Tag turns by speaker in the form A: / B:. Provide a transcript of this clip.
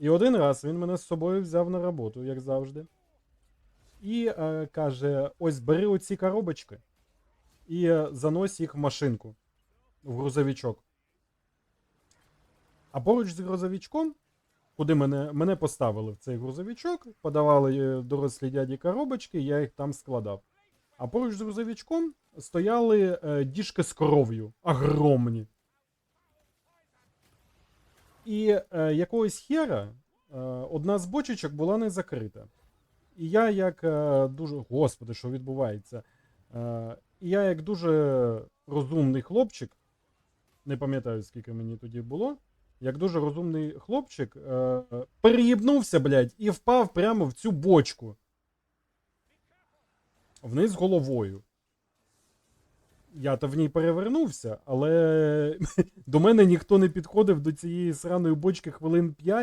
A: І один раз він мене з собою взяв на роботу, як завжди. І е, каже: ось бери оці коробочки і е, занось їх в машинку, в грузовичок. А поруч з грузовичком, куди мене, мене поставили в цей грузовичок, подавали е, дорослі дяді коробочки, я їх там складав. А поруч з грузовичком стояли е, діжки з кров'ю, огромні. І е, якогось хера е, одна з бочечок була не закрита. І я, як е, дуже. Господи, що відбувається? Е, і я, як дуже розумний хлопчик, не пам'ятаю, скільки мені тоді було, як дуже розумний хлопчик, е, переїбнувся, блядь, і впав прямо в цю бочку. Вниз головою. Я то в ній перевернувся, але до мене ніхто не підходив до цієї сраної бочки хвилин 5.